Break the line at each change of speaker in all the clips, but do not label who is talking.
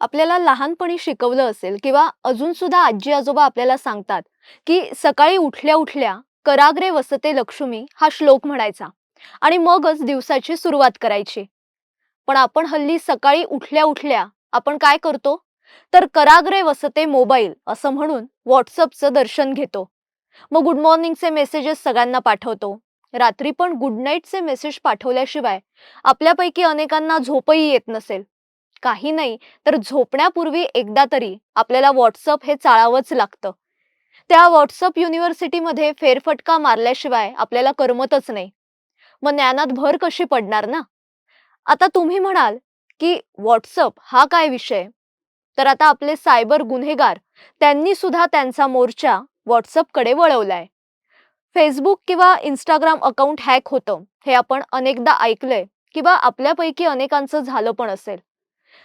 आपल्याला लहानपणी शिकवलं असेल किंवा अजून सुद्धा आजी आजोबा आपल्याला सांगतात की सकाळी उठल्या उठल्या कराग्रे वसते लक्ष्मी हा श्लोक म्हणायचा आणि मगच दिवसाची सुरुवात करायची. पण आपण हल्ली सकाळी उठल्या उठल्या आपण काय करतो? तर कराग्रे वसते मोबाईल असं म्हणून व्हॉट्सअपचं दर्शन घेतो. मग गुड मॉर्निंगचे मेसेजेस सगळ्यांना पाठवतो. रात्री पण गुड नाईटचे मेसेज पाठवल्याशिवाय आपल्यापैकी अनेकांना झोपही येत नसेल. काही नाही तर झोपण्यापूर्वी एकदा तरी आपल्याला व्हॉट्सअप हे चाळावंच लागतं. त्या व्हॉट्सअप युनिव्हर्सिटीमध्ये फेरफटका मारल्याशिवाय आपल्याला करमतच नाही. मग ज्ञानात भर कशी पडणार ना? आता तुम्ही म्हणाल की व्हॉट्सअप हा काय विषय? तर आता आपले सायबर गुन्हेगार त्यांनी सुद्धा त्यांचा मोर्चा व्हॉट्सअपकडे वळवलाय. फेसबुक किंवा इंस्टाग्राम अकाउंट हॅक होतं हे आपण अनेकदा ऐकलंय किंवा आपल्यापैकी अनेकांचं झालं पण असेल.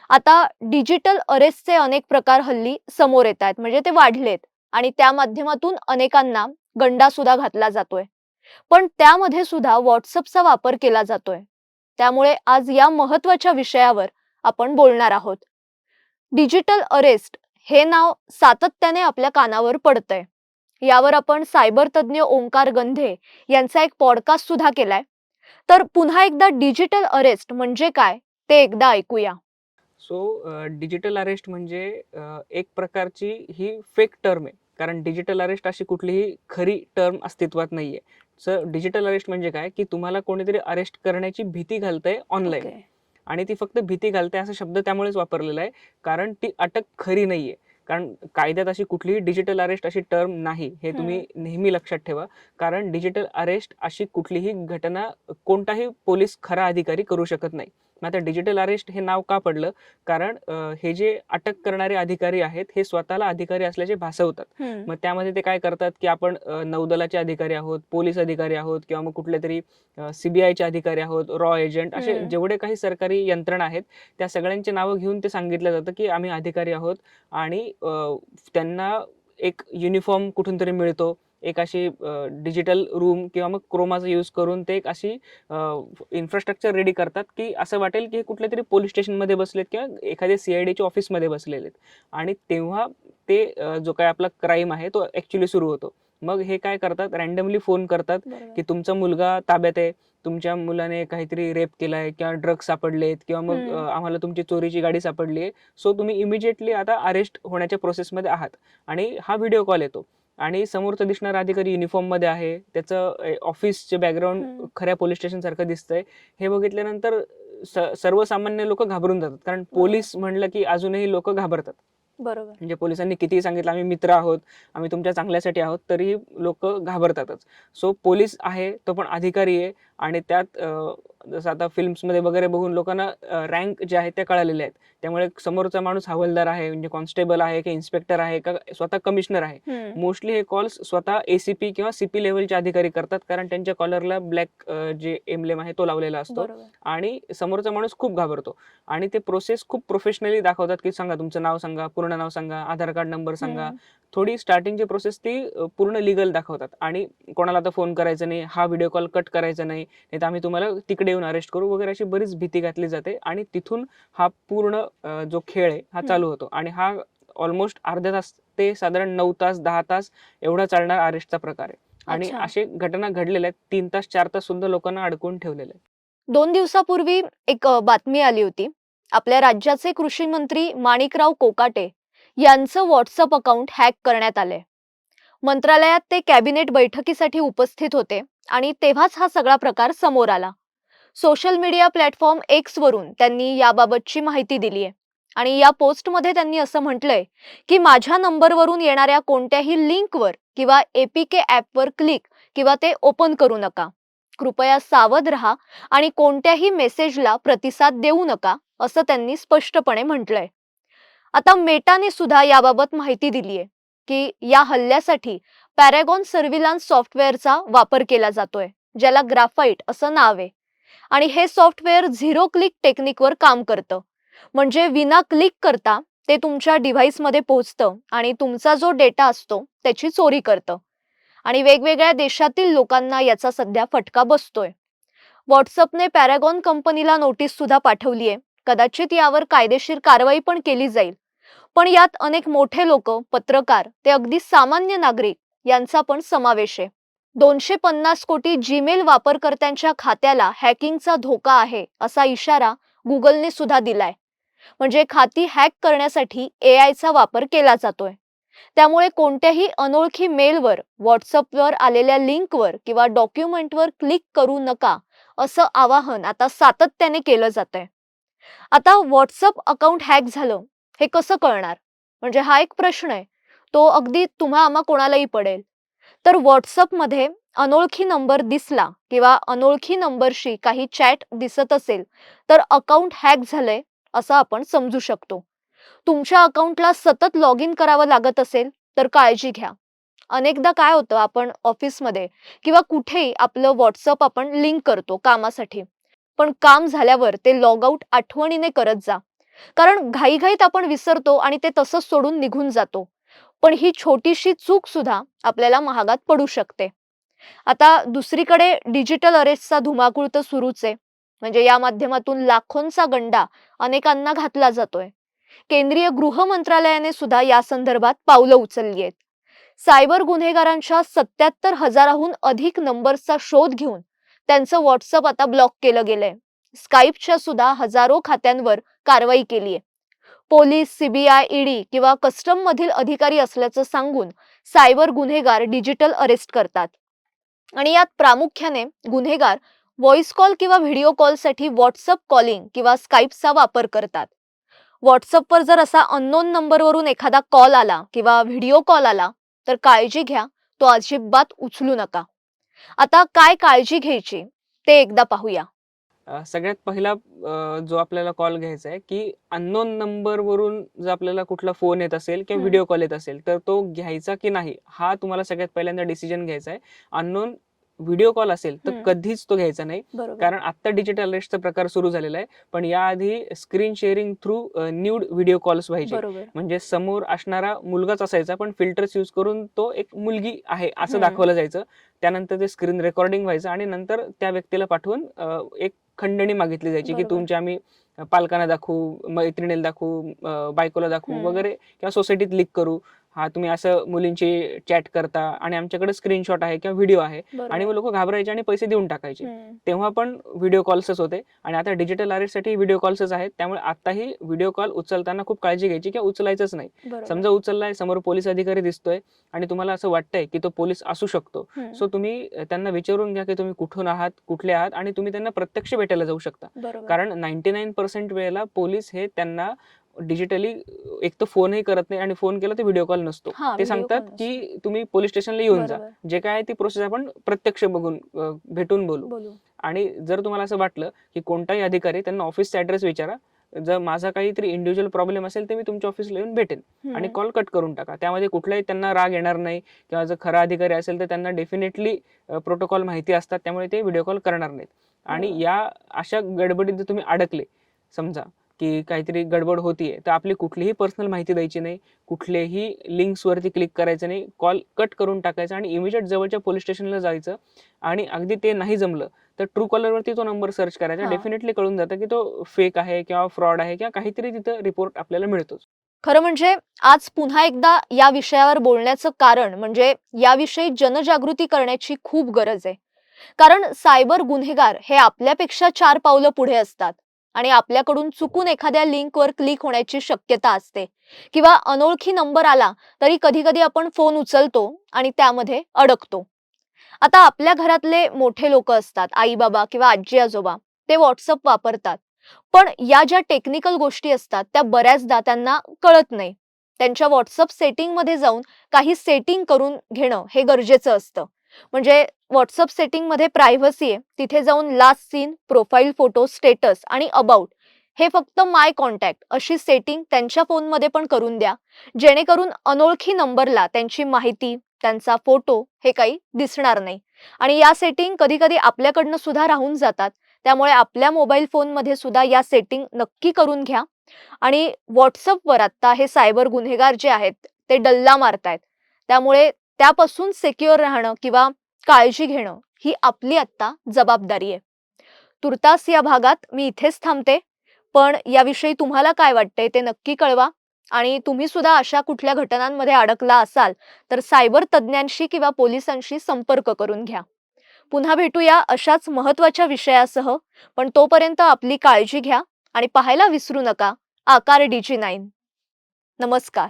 आता डिजिटल अरेस्टचे अनेक प्रकार हल्ली समोर येत आहेत. म्हणजे ते वाढलेत आणि त्या माध्यमातून अनेकांना गंडा सुद्धा घातला जातोय. पण त्यामध्ये सुद्धा व्हॉट्सअपचा वापर केला जातोय. त्यामुळे आज या महत्त्वाच्या विषयावर आपण बोलणार आहोत. डिजिटल अरेस्ट हे नाव सातत्याने आपल्या कानावर पडतंय. यावर आपण सायबर तज्ज्ञ ओंकार गंधे यांचा एक पॉडकास्ट सुद्धा केलाय. तर पुन्हा एकदा डिजिटल अरेस्ट म्हणजे काय ते एकदा ऐकूया.
सो डिजिटल अरेस्ट म्हणजे एक प्रकारची ही फेक टर्म आहे. कारण डिजिटल अरेस्ट अशी कुठलीही खरी टर्म अस्तित्वात नाहीये. सो डिजिटल अरेस्ट म्हणजे काय? की तुम्हाला कोणीतरी अरेस्ट करण्याची भीती घालतंय ऑनलाईन. आणि ती फक्त भीती घालते असा शब्द त्यामुळेच वापरलेला आहे. कारण ती अटक खरी नाहीये. कारण कायद्यात अशी कुठलीही डिजिटल अरेस्ट अशी टर्म नाही हे तुम्ही नेहमी लक्षात ठेवा. कारण डिजिटल अरेस्ट अशी कुठलीही घटना कोणताही पोलीस खरा अधिकारी करू शकत नाही. मग आता डिजिटल अरेस्ट हे नाव का पडलं कारण हे जे अटक करणारे अधिकारी आहेत हे स्वतःला अधिकारी असल्याचे भासवतात. मग त्यामध्ये ते काय करतात की आपण नौदलाचे अधिकारी आहोत पोलीस अधिकारी आहोत किंवा मग कुठले तरी सीबीआयचे अधिकारी आहोत रॉ एजंट असे. जेवढे काही सरकारी यंत्रणा आहेत त्या सगळ्यांची नावं घेऊन ते सांगितलं जातं की आम्ही अधिकारी आहोत आणि त्यांना एक युनिफॉर्म कुठून तरी मिळतो एक अशी डिजिटल रूम किंवा मग क्रोमाचा यूज करून ते एक अशी इन्फ्रास्ट्रक्चर रेडी करतात की असं वाटेल की हे कुठल्या तरी पोलीस स्टेशनमध्ये बसलेत किंवा एखाद्या सी आय डीच्या ऑफिसमध्ये बसलेले आहेत आणि तेव्हा ते जो काय आपला क्राईम आहे तो ॲक्च्युली सुरू होतो. मग हे काय करतात? रॅन्डमली फोन करतात. की तुमचा मुलगा ताब्यात आहे तुमच्या मुलाने काहीतरी रेप केलाय किंवा ड्रग्ज सापडलेत किंवा मग आम्हाला तुमची चोरीची गाडी सापडली आहे. सो तुम्ही इमिजिएटली आता अरेस्ट होण्याच्या प्रोसेसमध्ये आहात. आणि हा व्हिडिओ कॉल येतो. आणि समोरचा दिसणारा अधिकारी युनिफॉर्ममध्ये आहे. त्याचं ऑफिसचे बॅकग्राऊंड. खऱ्या पोलीस स्टेशन सारखं दिसतंय. हे बघितल्यानंतर सर्वसामान्य लोक घाबरून जातात. कारण पोलीस म्हणलं की अजूनही लोक घाबरतात.
बरोबर.
म्हणजे पोलिसांनी कितीही सांगितलं आम्ही मित्र आहोत आम्ही तुमच्या चांगल्यासाठी आहोत तरीही लोक घाबरतातच. सो पोलीस आहे तो पण अधिकारी आहे. आणि त्यात जसं आता फिल्म्समध्ये वगैरे बघून लोकांना रँक जे आहेत त्या कळालेल्या आहेत. त्यामुळे समोरचा माणूस हवालदार आहे म्हणजे कॉन्स्टेबल आहे की इन्स्पेक्टर आहे का स्वतः कमिशनर आहे. मोस्टली हे कॉल्स स्वतः एसीपी किंवा सीपी लेवलचे अधिकारी करतात कारण त्यांच्या कॉलरला ब्लॅक जे एमलेम आहे तो लावलेला असतो. आणि समोरचा माणूस खूप घाबरतो. आणि ते प्रोसेस खूप प्रोफेशनली दाखवतात की सांगा तुमचं नाव सांगा पूर्ण नाव सांगा आधार कार्ड नंबर सांगा. थोडी स्टार्टिंगची प्रोसेस ती पूर्ण लिगल दाखवतात. आणि कोणाला आता फोन करायचा नाही हा व्हिडिओ कॉल कट करायचा नाही नाही तर आम्ही तुम्हाला तिकडे येऊन अरेस्ट करू वगैरे अशी बरीच भीती घातली जाते. आणि तिथून हा पूर्ण जो खेळ आहे हा. चालू होतो. आणि हा ऑलमोस्ट अर्ध्या तास ते साधारण नऊ तास दहा तास एवढा चालणार अरेस्टचा प्रकार आहे. आणि. असे घटना घडलेल्या आहेत. तीन तास चार तास सुद्धा लोकांना अडकून ठेवलेले आहे
दोन दिवसापूर्वी एक बातमी आली होती. आपल्या राज्याचे कृषी मंत्री माणिकराव कोकाटे यांचं व्हॉट्सअप अकाउंट हॅक करण्यात आलंय. मंत्रालयात ते कॅबिनेट बैठकीसाठी उपस्थित होते आणि तेव्हाच हा सगळा प्रकार समोर आला. सोशल मीडिया प्लॅटफॉर्म एक्स वरून त्यांनी याबाबतची माहिती दिली आहे आणि या पोस्टमध्ये त्यांनी असं म्हटलंय की माझ्या नंबरवरून येणाऱ्या कोणत्याही लिंकवर किंवा एपीके ॲपवर क्लिक किंवा ते ओपन करू नका. कृपया सावध रहा आणि कोणत्याही मेसेजला प्रतिसाद देऊ नका असं त्यांनी स्पष्टपणे म्हटलंय. आता मेटाने सुद्धा याबाबत माहिती दिली आहे की या हल्ल्यासाठी पॅरेगॉन सर्व्हिलान्स सॉफ्टवेअरचा वापर केला जातोय ज्याला ग्राफाईट असं नाव आहे. आणि हे सॉफ्टवेअर झिरो क्लिक टेक्निकवर काम करतं. म्हणजे विना क्लिक करता ते तुमच्या डिव्हाइसमध्ये पोहोचतं आणि तुमचा जो डेटा असतो त्याची चोरी करतं. आणि वेगवेगळ्या देशातील लोकांना याचा सध्या फटका बसतोय. व्हॉट्सअपने पॅरागॉन कंपनीला नोटीस सुद्धा पाठवली आहे कदाचित यावर कायदेशीर कारवाई पण केली जाईल. पण यात अनेक मोठे लोक पत्रकार ते अगदी सामान्य नागरिक यांचा पण समावेश आहे. दोनशे पन्नास कोटी जीमेल वापरकर्त्यांच्या खात्याला हॅकिंगचा धोका आहे असा इशारा गुगलने सुद्धा दिलाय. म्हणजे खाती हॅक करण्यासाठी ए आयचा वापर केला जातोय. त्यामुळे कोणत्याही अनोळखी मेलवर व्हॉट्सअपवर आलेल्या लिंकवर किंवा डॉक्युमेंटवर क्लिक करू नका असं आवाहन आता सातत्याने केलं जात आहे आता व्हॉट्सअप अकाउंट हॅक झालं. हे कसं कळणार? म्हणजे हा एक प्रश्न आहे. तो अगदी तुम्हा आम्हा कोणालाही पडेल. तर व्हॉट्सअपमध्ये अनोळखी नंबर दिसला किंवा अनोळखी नंबरशी काही चॅट दिसत असेल तर अकाउंट हॅक झालंय असं आपण समजू शकतो. तुमच्या अकाउंटला सतत लॉग इन करावं लागत असेल तर काळजी घ्या. अनेकदा काय होतं आपण ऑफिसमध्ये किंवा कुठेही आपलं व्हॉट्सअप आपण लिंक करतो कामासाठी. पण काम झाल्यावर ते लॉग आउट आठवणीने करत जा. कारण घाईघाईत आपण विसरतो आणि ते तसंच सोडून निघून जातो. पण ही छोटीशी चूक सुद्धा आपल्याला महागात पडू शकते. आता दुसरीकडे डिजिटल अरेस्टचा धुमाकूळ तर सुरूच आहे. म्हणजे या माध्यमातून लाखोंचा गंडा अनेकांना घातला जातोय. केंद्रीय गृह मंत्रालयाने सुद्धा या संदर्भात पावलं उचलली आहेत. सायबर गुन्हेगारांच्या सत्याहत्तर हजाराहून अधिक नंबर्सचा शोध घेऊन त्यांचं व्हॉट्सअप आता ब्लॉक केलं गेलंय. स्काईपच्या सुद्धा हजारो खात्यांवर कारवाई केली आहे. पोलीस सीबीआय ईडी किंवा कस्टम मधील अधिकारी असल्याचं सांगून सायबर गुन्हेगार डिजिटल अरेस्ट करतात. आणि यात प्रामुख्याने गुन्हेगार व्हॉइस कॉल किंवा व्हिडिओ कॉलसाठी व्हॉट्सअप कॉलिंग किंवा स्काईपचा वापर करतात. व्हॉट्सअपवर जर असा अननोन नंबरवरून एखादा कॉल आला किंवा व्हिडिओ कॉल आला तर काळजी घ्या तो अजिबात उचलू नका. आता काय काळजी घ्यायची ते एकदा पाहूया.
अ, सगळ्यात पहिला अ, जो आपल्याला कॉल घ्यायचा आहे की अननोन नंबरवरून जर आपल्याला कुठला फोन येत असेल किंवा. व्हिडिओ कॉल येत असेल तर तो घ्यायचा की नाही हा तुम्हाला सगळ्यात पहिल्यांदा डिसिजन घ्यायचा आहे अननोन व्हिडिओ कॉल असेल तर. कधीच तो घ्यायचा नाही
बरोबर
कारण आता डिजिटल अरेस्टचा प्रकार सुरू झालेला आहे पण याआधी screen sharing through nude video calls व्हायचे
बरोबर
म्हणजे समोर असणारा मुलगाच असायचा पण फिल्टर्स यूज करून तो एक मुलगी आहे असं. दाखवलं जायचं त्यानंतर ते स्क्रीन रेकॉर्डिंग व्हायचं आणि नंतर त्या व्यक्तीला पाठवून अ, एक खंडणी मागितली जायची की. तुमच्या आम्ही पालकांना दाखवू मैत्रिणीला दाखवू बायकोला दाखवू. वगैरे किंवा सोसायटीत लिक करू हा तुम्ही असं मुलींची चॅट करता आणि आमच्याकडे स्क्रीनशॉट आहे किंवा व्हिडिओ आहे आणि लोक घाबरायचे आणि पैसे देऊन टाकायचे. तेव्हा पण व्हिडिओ कॉल्सच होते आणि आता डिजिटल अरेस्टसाठी व्हिडिओ कॉल्सच आहेत. त्यामुळे आताही व्हिडिओ कॉल उचलताना खूप काळजी घ्यायची किंवा उचलायचंच नाही. समजा उचललाय समोर पोलीस अधिकारी दिसतोय आणि तुम्हाला असं वाटतंय की तो पोलीस असू शकतो. सो तुम्ही त्यांना विचारून घ्या की तुम्ही कुठून आहात कुठले आहात आणि तुम्ही त्यांना प्रत्यक्ष भेटायला जाऊ शकता. कारण नाईन्टी नाईन पर्सेंट वेळेला पोलीस हे त्यांना डिजिटली एक तर फोनही करत नाही आणि फोन केला तर व्हिडिओ कॉल नसतो.
हा,
ते
video
सांगतात
call
की तुम्ही पोलीस स्टेशनला येऊन जा.
बरोबर.
जे काय आहे ती प्रोसेस आपण प्रत्यक्ष बघून अ, भेटून बोलू.
बोलू.
आणि जर तुम्हाला असं वाटलं की कोणताही अधिकारी त्यांना ऑफिसचा ऍड्रेस विचारा जर माझा काहीतरी इंडिव्हिज्युअल प्रॉब्लेम असेल तर मी तुमच्या ऑफिसला येऊन भेटेन. आणि. कॉल कट करून टाका. त्यामध्ये कुठलाही त्यांना राग येणार नाही किंवा जर खरा अधिकारी असेल तर त्यांना डेफिनेटली प्रोटोकॉल माहिती असतात. त्यामुळे ते व्हिडिओ कॉल करणार नाहीत. आणि
बरोबर.
या अशा गडबडीत जर तुम्ही अडकले समजा की काहीतरी गडबड होतीये तर आपली कुठलीही पर्सनल माहिती द्यायची नाही कुठलेही लिंक्स वरती क्लिक करायचं नाही कॉल कट करून टाकायचा आणि इमिजिएट जवळच्या पोलीस स्टेशनला जायचं आणि अगदी ते नाही जमलं तर ट्रू कॉलरवरती तो नंबर सर्च करायचा. डेफिनेटली कळून जातं की तो फेक आहे किंवा फ्रॉड आहे किंवा काहीतरी तिथं रिपोर्ट आपल्याला मिळतोच.
खरं म्हणजे आज पुन्हा एकदा या विषयावर बोलण्याचं कारण म्हणजे याविषयी जनजागृती करण्याची खूप गरज आहे. कारण सायबर गुन्हेगार हे आपल्यापेक्षा चार पावलं पुढे असतात. आणि आपल्याकडून चुकून एखाद्या लिंकवर क्लिक होण्याची शक्यता असते. किंवा अनोळखी नंबर आला तरी कधी कधी आपण फोन उचलतो आणि त्यामध्ये अडकतो. आता आपल्या घरातले मोठे लोक असतात आई बाबा किंवा आजी आजोबा ते व्हॉट्सअप वापरतात. पण या ज्या टेक्निकल गोष्टी असतात त्या बऱ्याचदा त्यांना कळत नाही. त्यांच्या व्हॉट्सअप सेटिंगमध्ये जाऊन काही सेटिंग करून घेणं हे गरजेचं असतं. म्हणजे व्हॉट्सअप सेटिंगमध्ये प्रायव्हसी आहे. तिथे जाऊन last seen profile photo status आणि अबाउट हे फक्त माय कॉन्टॅक्ट अशी सेटिंग त्यांच्या फोनमध्ये पण करून द्या. जेणेकरून अनोळखी नंबरला त्यांची माहिती त्यांचा फोटो हे काही दिसणार नाही. आणि या सेटिंग कधी कधी आपल्याकडनं सुद्धा राहून जातात. त्यामुळे आपल्या मोबाईल फोनमध्ये सुद्धा या सेटिंग नक्की करून घ्या. आणि व्हॉट्सअपवर आता हे सायबर गुन्हेगार जे आहेत ते डल्ला मारतायत. त्यामुळे त्यापासून सेक्युअर राहणं किंवा काळजी घेणं ही आपली आत्ता जबाबदारी आहे. तुर्तास या भागात मी इथेच थांबते पण याविषयी तुम्हाला काय वाटतंय ते नक्की कळवा आणि तुम्ही सुद्धा अशा कुठल्या घटनांमध्ये अडकला असाल तर सायबर तज्ज्ञांशी किंवा पोलिसांशी संपर्क करून घ्या. पुन्हा भेटूया अशाच महत्त्वाच्या विषयासह पण तोपर्यंत आपली काळजी घ्या आणि पाहायला विसरू नका. आकार डीजी नाईन. नमस्कार.